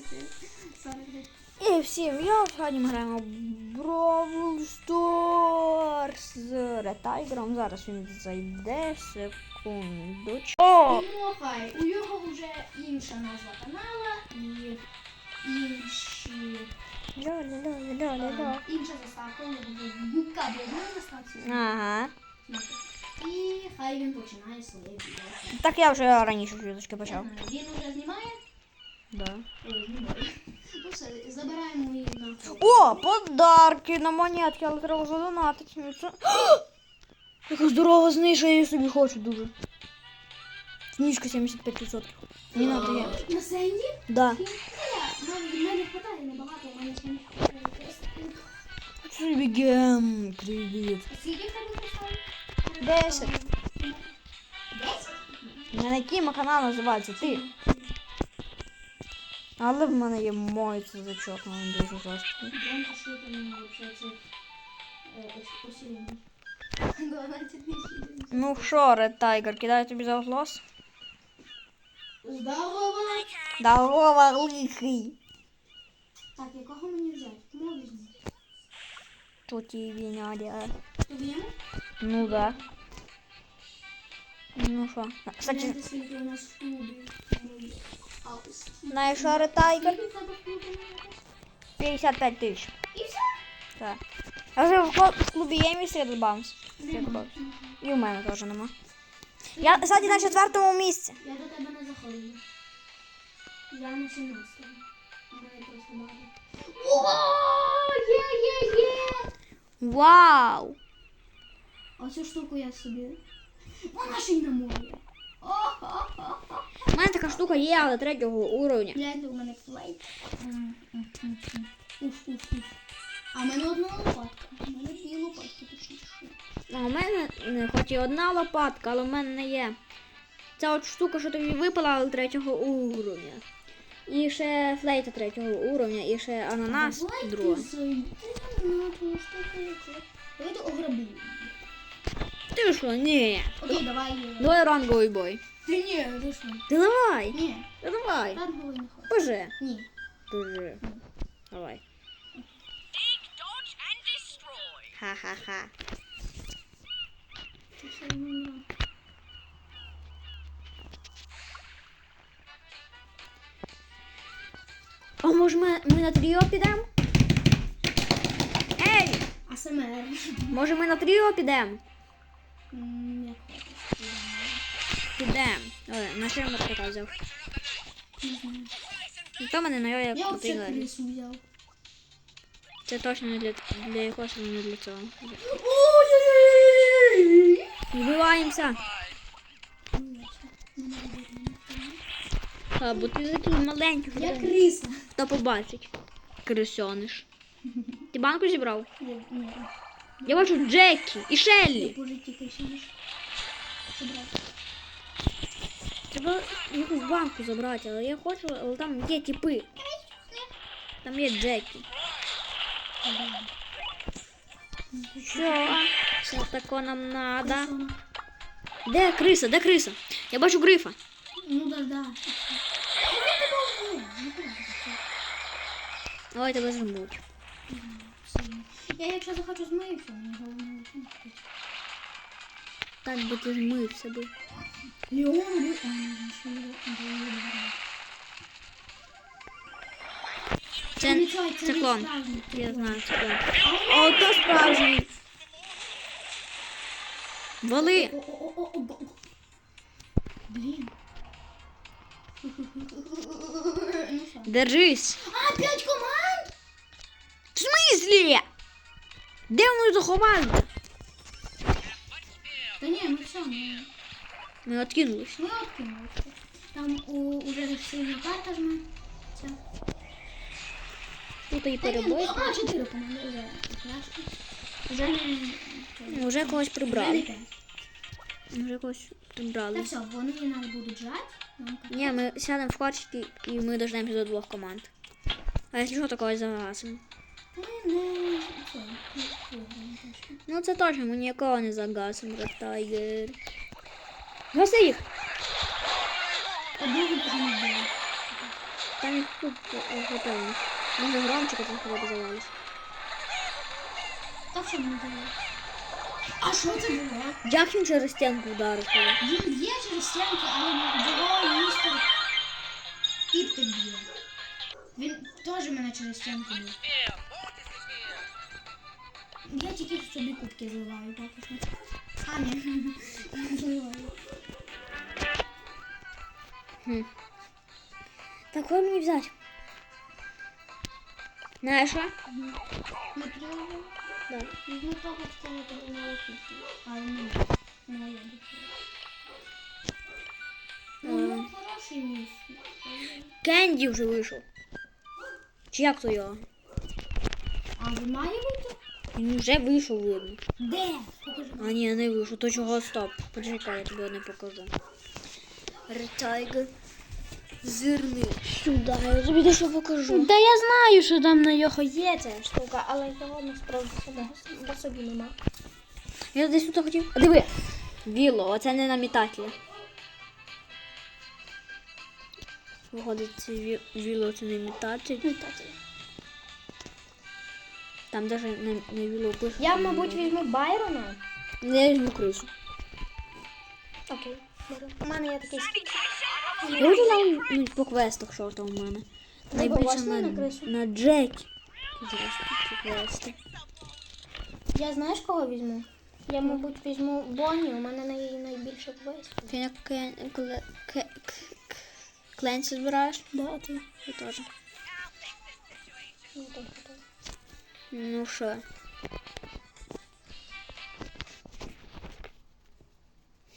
24, 49. І всім я сьогодні ми граємо Brawl Stars з ретайгером. Зараз він зайде секундочку. О! У нього вже інша назва канала і інші, Ля-ля-ля-ля-ля-ля. інша заставка, у нього губка одної заставки. Ага. І хай він починає своє відео. Так я вже раніше зв'язочки почав. Він вже знімає? Да. Ну все, забираємо її на О, подарки на монетки, але треба задонатити. Ну. Яка здорова знижка, я її собі хочу дуже. Знижка 75%. Мені надо є. На Сенді? Да. Нам мене хватає небагато, у мене ще не. Собі гем. Скільки поставили? Десять. Десять? На який канал називається ти? Але в мене є мой це зачок, але він дуже жорсткий. Я пишу там вообще це е, ось- усилення. 12 тисяч. Ну що, Ред Тайгер, кидаю тобі за глаз? Здорово! Здорово, лихий. Так, якого мені взяти? Кому візьму? Тут і вінядя. Тобі йому? Ну да. Ну що? Кстати, Гляньте, скільки у нас в клубі. А, скільки? знаєш що, Ред Тайгер? Скільки в тебе в клубі Маргарита? 55 тисяч. І все? Так. А вже в клуб- в клубі є місце Баунс? Нема. І у мене теж нема. Я ззаді на четвертому місці. Я до тебе не заходила. Я на 17-му. У мене просто багато. Є, є, є! Вау! Оцю штуку я собі. Вона ще й на морі. О-хо-хо-хо. У мене така штука є, але третього уровня. Гляньте, у мене флейт. А в мене одна лопатка. У мене дві лопатки точніше. А у мене е, хоч і одна лопатка, але в мене не є. Ця от штука, що тобі випала, але третього уровня. І ще флейта третього уровня, і ще ананас другого. Давайте ограблю. Ти що? Ні. Окей, давай. е, Давай ранговий бой. Ти ні, ти що? Ти давай. Ні, Ти давай. ранговий не хочу. Боже. Ні. Дуже. Давай. Dig, dodge, and destroy. Ха-ха-ха. Ти що не мав? А може ми, ми на тріо підемо? Ей! АСМР. Може ми на тріо підемо? Підемо. Ой, на що я мотика взяв? Не знаю. Ну, то мене на його як Я взагалі крису взяв. Це точно не для, для якогось, не для цього. Ой-ой-ой! Вбиваємося. А, бо ти такий маленький. Я що криса. Хто побачить? Крисьониш. Ти банку зібрав? Ні, ні. Я бачу Джекі і Я Шеллі. по житті крисюєш. Забрати. Треба якусь банку забрати, але я хочу, але там є типи. Там є Джекі. Що? Що таке нам надо? Крисона. Де криса? Де криса? Я бачу грифа. Ну да, да. Ой, тебе змуть. Я якщо захочу змиюся, мені головне виходить. Так би ти змився би. Леон ще не Це, це клон. Я знаю, це клон. А ото справжній. Вали. Блін. Ну? Держись. А, п'ять команд? В смислі? Де вони заховали? Та ні, ми все, ми, Ми откинулись. ми откинулися. Там у, уже сильна карта ж ми. Це. Тут і Та ні, ну, а, чотири команди вже. Прекрасно. Вже не... Вже когось прибрали. Вже когось Та прибрали. все, вони нас будуть жати. Нам Ні, ми сядемо в кварчики і ми дождемося до двох команд. А якщо що такое загасимо? Ну це точно, ми нікого не загасимо, Ротайгер. Гаси їх! Обігу. Там їх тут. Е, готові. Може громче, потім хоча б завалиш. Так, щоб. А що це було? Як він через стінку вдарив? Він є через стінку, але було містер Піптик б'є. Він теж мене через стінку бив. Я тільки собі кубки так бачиш. А, ні. Такое Такой мені взяти. Нашла? Материал? Да. А, ну, е. хороший мисс. Кенді вже вийшов. Чи як то його? А, ви маєте? Він вже вийшов видно. Де? Покажи. А ні, не вийшов. То чого стоп? Почекай, я тобі не покажу. Ретайга. Зирни. Сюди, я тобі дещо покажу. Та я знаю, що там на його є ця штука, але його насправді самого до собі нема. Я десь тут хотів. А диви! Віло, оце не на метателі. Виходить, це ві- віло це не метатель. Там навіть не, не віло пише. Я, мабуть, візьму Байрона. Не візьму крису. Окей, беру. У мене є такий Я нам ну, по квестах, що там у мене. Найбільше на, на на Джекі. Квести. Я знаєш, кого візьму? Я, мабуть, візьму Бонні, у мене най... найбільше квестів. Ти на ке, кле, ке, к- к- Кленсі збираєш? Да, ти. Я теж. Ну, так. Ну що?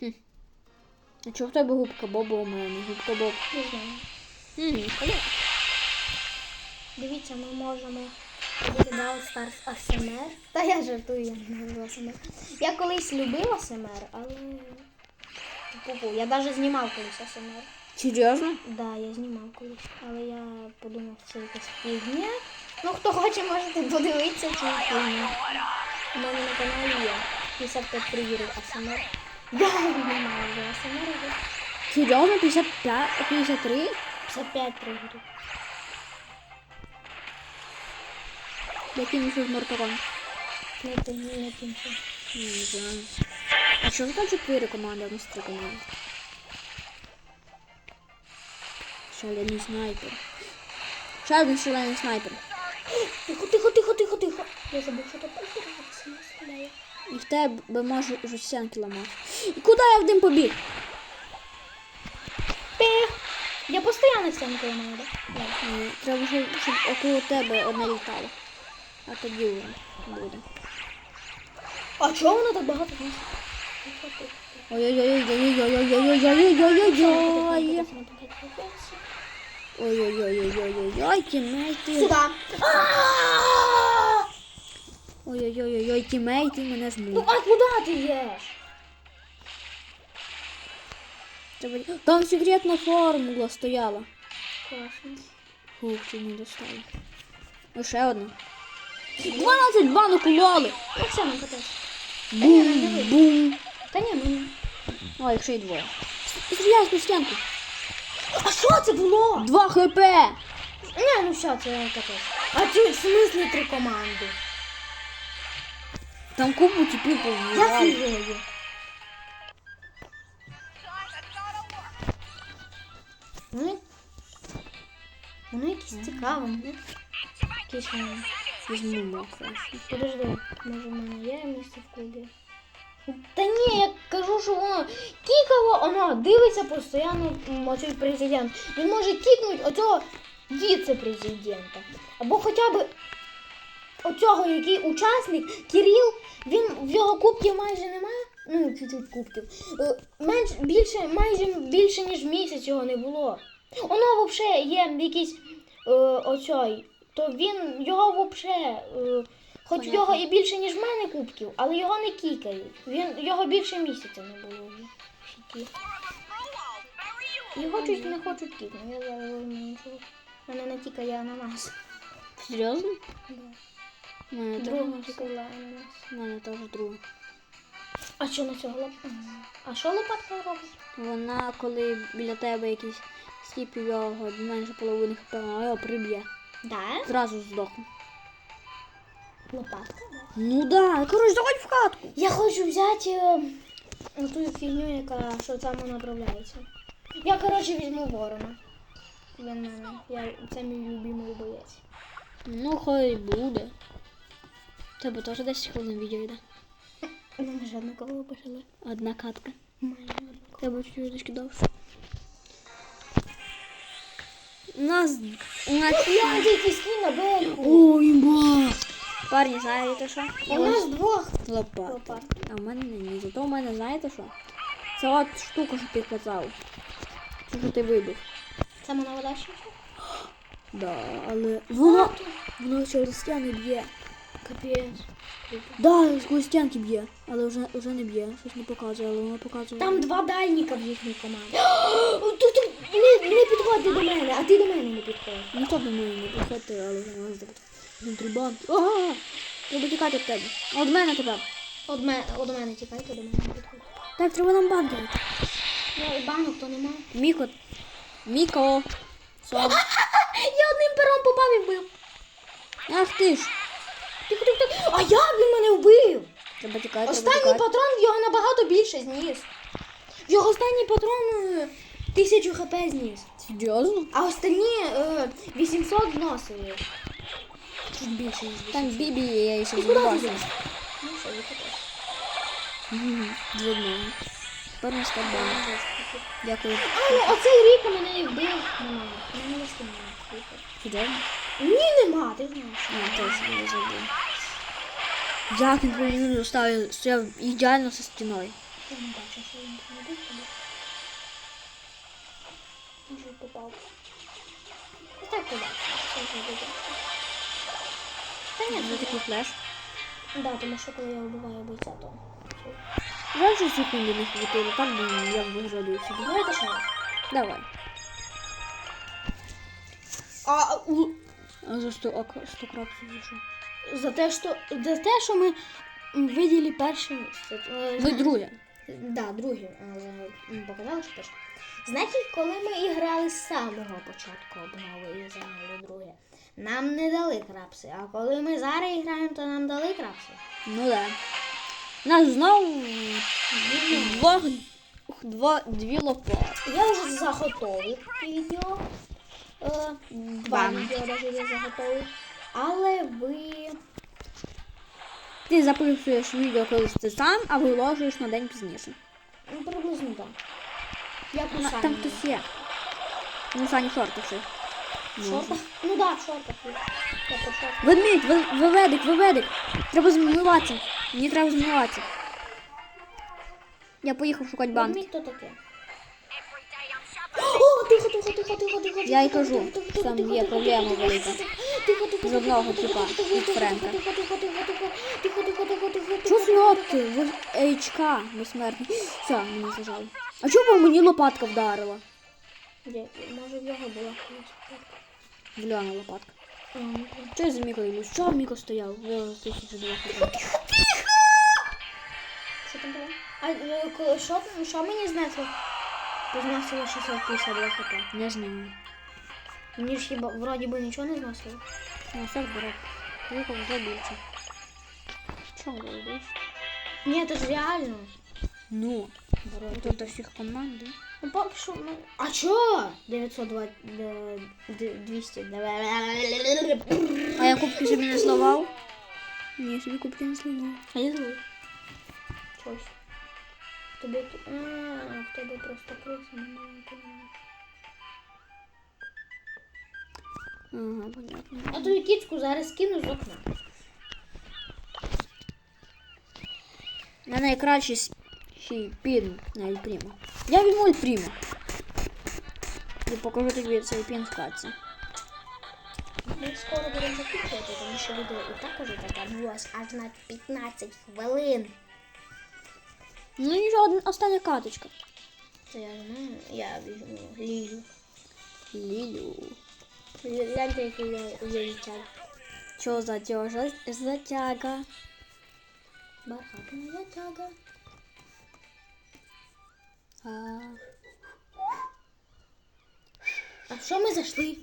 Хм. А чого в тебе губка Боба у мене? Губка Боб. Не знаю. М, Дивіться, ми можемо Brawl Stars ASMR. Та я жартую, я не люблю ASMR. Я колись любила ASMR, але... Пу-пу, я навіть знімав колись ASMR. Серйозно? Да, я знімав колись, але я подумав, це якась фігня. Ну, хто хоче, можете подивитися цю фігню. У мене на каналі є 55 тригерів ASMR. Я знімала вже вже. Серйозно? 55, 53? 55 тригерів. Яким ще з мортоком? Не тим, не що. Не знаю. А що там 4 команди, а у нас 3 команди? Шалений снайпер. Ще один шалений снайпер. Тихо, тихо, тихо, тихо, тихо. Я забув, що тут ASMR стріляє. І в тебе може вже стінки ламати. І куди я в дим побіг? Пих. Я постійно стінкою маю, да? Ні, Треба, щоб, щоб около тебе одне літало. А тоді вже буде. А чого воно так багато місць? Ой-ой-ой-ой-ой-ой-ой-ой-ой-ой-ой-ой. Ой-ой-ой-ой-ой-ой, тімейти. Сюда. Ой-ой-ой-ой, тімейти мене Ну а куди ти йдеш? Там секретна формула стояла. Класно. Фух, чи не достали. О, ще одна. 12 банок. Ну все, ну катайся. Бум, бум. Та ні, ну. О, якщо й двоє. По стінку. А що це було? 2 хп. Ні, ну все, це катайся. А тут в смислі три команди? Там купу типів Я повбивали. фігею. Вони... Вони якісь цікаві, не? Якісь вони. Візьму мокро. Подожди, може в мене є місце в клубі? Та ні, я кажу, що воно кікало, воно дивиться постійно оцей президент. Він може кікнути оцього віце-президента. Або хоча б оцього, який учасник, Кирил, він в його кубків майже немає. Ну, чуть-чуть кубків. Е, Менш, більше, майже більше, ніж місяць його не було. Воно взагалі є якийсь е, оцей, то він його взагалі. Хоч Понятно. його і більше, ніж в мене кубків, але його не кікають. Він, його більше місяця не було вже. Його чуть не хочуть кікнути. Я зараз нічого. Мене не тікає ананас. Серйозно? Да. Мене Друга тікала ананас. Мене теж друга. А що на цього лопатка? А що лопатка робить? Вона, коли біля тебе якийсь сліпів його менше половини хп, а його приб'є. Да? Зразу здохне. Лопатка, да? Ну да, коротше, заходь в хатку. Я хочу взяти е, ту фігню, яка що там направляється. Я, коротше, візьму ворона. Він мене. Я, це мій любимий боєць. Ну, хай буде. Тебе теж 10 хвилин відео йде. Ну, ми ж однаково почали. Одна катка. Майже однаково. Тебе чуть трішки довше. У нас. У нас. Я тільки скін на бельку. Ой, ба! Парні, знаєте що? У нас двох Лопат. А в мене ні. Зато в мене знаєте що? Це от штука, що ти казав. Це що ти вибив. Це вона вода ще? Да, але. Воно. Воно через стіни б'є. Капець. Да, сквозь стінки б'є. Але вже, вже не б'є. Щось не показує, але воно показує. Там два дальніка в їхній команді. Не, не підходь до мене, а ти до мене не підходь. Ніхто до мене не підходить, але воно здобути. Він трибан. Ага! Треба тікати від тебе. От мене тепер. От мене, от мене тікай, то до мене не підходь. Так, треба нам бандити. Ну, і банок то немає. Міко. Міко. Сом. Я одним пером попав і вбив. Ах ти ж. Тихо, тихо, тихо. А як він мене вбив? Треба тікати, треба Останній тікати. патрон в його набагато більше зніс. В його останній патрон е, тисячу хп зніс. Серйозно? А останні е, 800 зносили. Чуть більше ніж 800. Там Бібі я ще йдеш? Ну що, я також. Видно. Тепер не скарбан. Дякую. А, ну, оцей рік мене і вбив. Нема. Мене не скинули. Серйозно? Ні, нема, ти знаєш. А, точно, я забув. Як він повинен стояв, стояв ідеально за стіною. Я не бачу, що він там робив. Може, попав. Я так побачив. що він робив. Та ні, Це такий флеш. Да, тому що коли я вбиваю бойця, то... Жаль, що секунди не хватило, би я б виградив собі. Давайте ще раз. Давай. А у... А за 100, а 100 крапсів за що? за те, що, за те, що ми виділи перше місце. Ви друге. Да, друге, але показали, що перше. Значить, коли ми іграли з самого початку обнови і зайняли друге, нам не дали крапси. А коли ми зараз граємо, то нам дали крапси. Ну да. Нас знову двох, два, дві лопати. Я вже заготовив відео. Е, два Два. відео навіть я заготовив. Але ви. Ти записуєш відео, коли ти сам, а виложуєш на день пізніше. Ну, приблизно так. На- Там хтось є. Ну, Сані шорти все. В шортах? Ну так, в шортах. Я. Ведмідь, ве- виведик, виведик. Треба змиватися. Мені треба змиватися. Я поїхав шукати банки. Ведмідь то таке. О, тихо, тихо, тихо, тихо, тихо. Я й тихо, кажу, тихо, тихо, там тихо, є тихо, проблема тихо, велика. Тихо, тихо, З одного тихо, типа, тихо, від тихо, Френка. Тихо, тихо, тихо, тихо, тихо, тихо, тихо, тихо, Що тихо, снопти? Ви HK безсмертний. Все, мені зажали. А чому мені лопатка вдарила? Де? Може в його була. Гляна лопатка. Ну. Що я за Міко йду? Що Міко стояв? Я тисячу два хвилин. Що там було? А е, ко- що, що мені знесло? Позносило 652 хп. Не знаю. Мені ж хіба вроді би нічого не зносило. Я все вбирав. Виїхав вже більше. Чого робиш? Ні, це ж реально. Ну. Тут до всіх команд, да? Ну, поки що ми... А чо? 902... де- де- 200... А я кубки собі не зливав? Ні, я собі кубки не зливав. А я злий. Чогось. Тобі... А, в тебе просто криса немає. Ага, понятно. Я тобі кіцьку зараз кину з окна. Я найкращий ще пін на Ельпрімо. Я візьму Ельпрімо. І покажу тобі цей пін в каці. Ми скоро будемо закінчувати, тому що відео і так уже затягнулось аж на 15 хвилин. Ну нічого, одна- остання каточка. Це я знаю, я візьму Лілю. Лілю. Гляньте, який я вилітяг. Що за тяжа затяга? Бархатна затяга. А, що ми зайшли?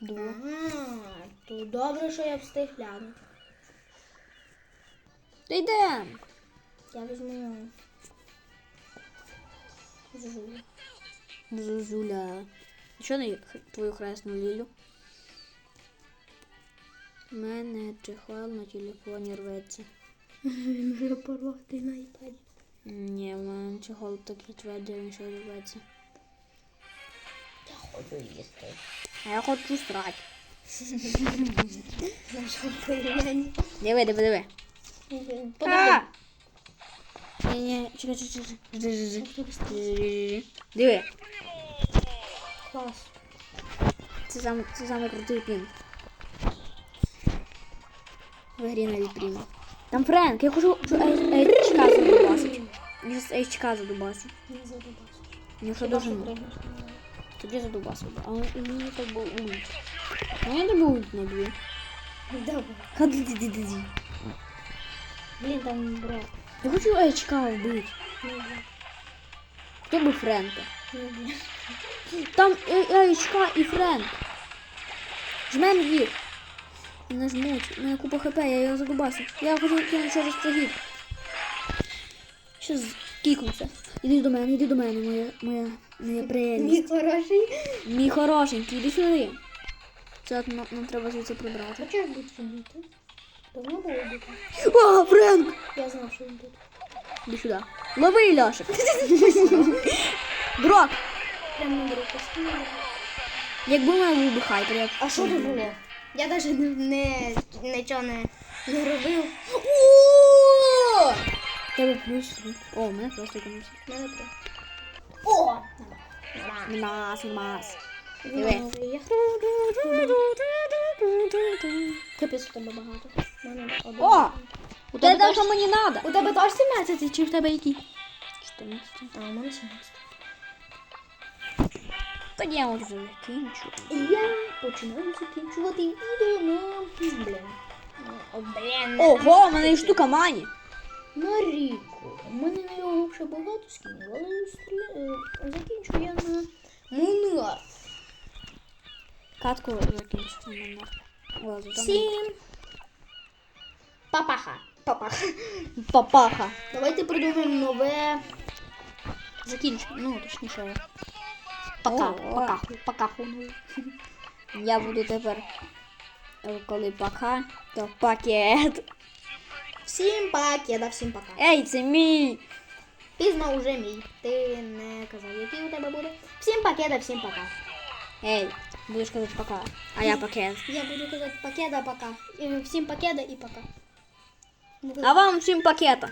Два. Ага, то добре, що я встиг глянути. Та йдем. Я візьму. Зжу. Зузуля. Що на твою хресну лілю? У мене чехол на телефоні рветься. Він вже порвати на iPad. Ні, в мене чехол такий твердий, він ще рветься. Я хочу їсти. А я хочу срати. Диви, диви, диви. Подожди. Ні, чекай, чекай, чекай. Диви. Клас. Це сам, це самий крутий пін. В грі навіть приймав. Там Френк, я хочу що Ейчка задубасить. Мені з Ейчка задубасить. Не задобався. Ну що дуже ну. Тоді задубасив. А он- і мені так був. А я. Добре. Ходи, ди, ди, ди, ди. Там брат. Я хочу. Не. Хто би Френка? Не бля. Там Ейчка і Френк. Жмем їх. Не жмуть. У мене купа хп, я його задубасив. Я хочу кинути через прохід. Щас кікнуся. Іди до мене, іди до мене, моя, моя, моя прелість. Мій хороший. Мій хорошенький, іди сюди. Це нам, нам треба звідси прибрати. Хочеш бути бути? Давно було бути. О, Френк! Я знав, що він тут. Іди сюди. Лови, Ляшик. Брок! Прямо на руку скинули. Якби мене був би хайпер, я б- А що тут було? Я навіть не, не, нічого не, не робив. О! Тебе плюс. три. О, у мене просто комусь. Мене три. О! Нормас, нормас. Диви. Диви. Капець у тебе багато. О! У тебе що мені треба. У тебе теж 17 чи в тебе які? 14. А, у мене 17. Тоді я вже закінчу. І я починаю закінчувати відео на... Блін. Ого, у мене є штука мані. На ріку. У мене на його вже багато скинів, але стрі- е, закінчу я на Мунар. Катку закінчу на мене. Всім. Папаха. Папаха. Папаха. Давайте придумаємо нове. Закінчу. Ну, точніше. Пока. Покаху. Покаху. Я буду тепер, е, коли пока, то пакет. Всім пакета, всім пока. Ей, це мій. Пізно уже мій. Ти не казав, який у тебе буде. Всім пакета, всім пока. Ей, будеш казати пока. А я пакет. Я буду казати пакета, пока. Всім пакета і пока. А вам всім пакета.